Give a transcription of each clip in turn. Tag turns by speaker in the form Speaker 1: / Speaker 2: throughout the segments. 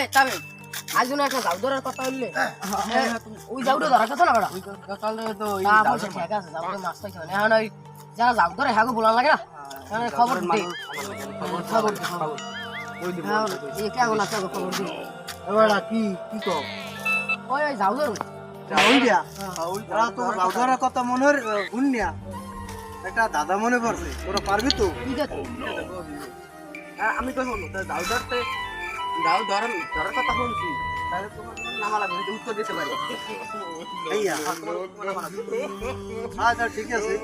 Speaker 1: এই তবে আজও একটা যাও ধরার কথা হইলে। ওই যাওটা ধরার কথা না বেড়া
Speaker 2: তাহলে তো ওই
Speaker 1: ঠিক আছে যাও মাছ পাইছে না এখন ওই যারা যাও ধরে হ্যাগো বলা লাগে না? খবর দে। খবর দে খবর
Speaker 2: ওই দিব?
Speaker 1: হ্যাঁ এই কেমন আছে খবর দে।
Speaker 2: এবার কি কি কো?
Speaker 1: ওই ওই যাও ধর?
Speaker 2: ওরা রাউদারের কথা মনে হয় শুনিয়া একটা দাদা মনে পড়ছে তোরা পারবি তো?
Speaker 1: ঠিক আছে
Speaker 2: আমি তো শুনো দাউ ধরতে দাউ ধর ধরার কথা শুনছি তাহলে তোমার নামা লাগবে উত্তর দিতে পারি। ভাইয়া আচ্ছা ঠিক আছে।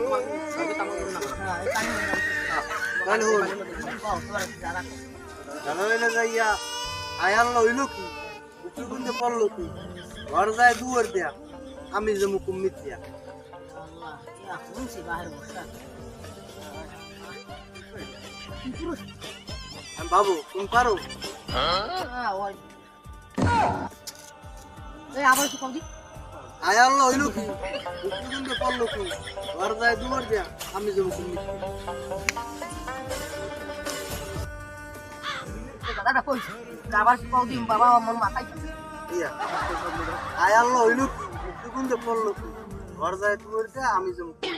Speaker 2: দাদা হইলে যাইয়া আয়াল হইল কি? উত্তর কুন্দে পড়ল কি? ঘর যায় দুয়ার দিয়া। আমি যে মুকুম মিথ্যা। আমি বাবু তুমি পারো?
Speaker 1: আবার একটু কম দি।
Speaker 2: আয়াল হইল কি কুন্দে কি ঘর যায় দুয়ার দিয়া আমি যে মুকুম মিথ্যা
Speaker 1: দাদা কই? আবার কম দি বাবা মন মাথায়
Speaker 2: ইয়া আয়াল হইল কি ঘর যায় দিয়া আমি যে মুকুম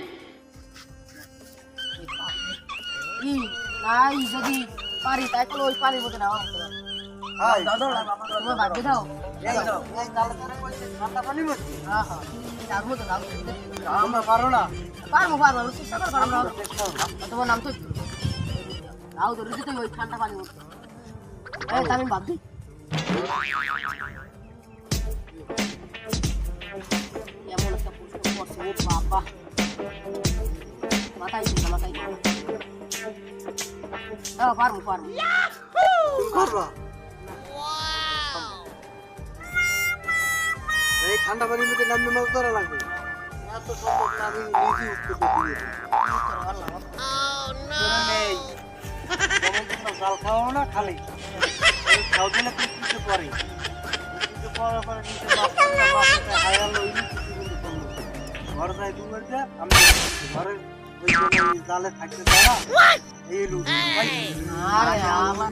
Speaker 1: ই নাই যদি পারি তাই তো ওই পারি বলতে না।
Speaker 2: আমরা পারো না
Speaker 1: পারব পারব চেষ্টা করে পারব তোমার নাম তো দাও তো রুজি তো ওই ঠান্ডা পানি এই আমি দিই এমন একটা প্রশ্ন করছে ও বাবা মাথায় ছিল মাথায় হ্যাঁ পারব পারব
Speaker 2: পারবা এই ঠান্ডা পানির মধ্যে নামলে মাছ ধরা লাগবে। এত সম্ভব না আমি নিজে উঠতে দিই নেই। যেমন তোমরা জাল খাও না খালি। এই খাও দিলে তুমি কিছু করে। কিছু করার পরে ঘর যাই যা আমি ওই যে জালে থাকতে এই লুট
Speaker 1: আরে আমার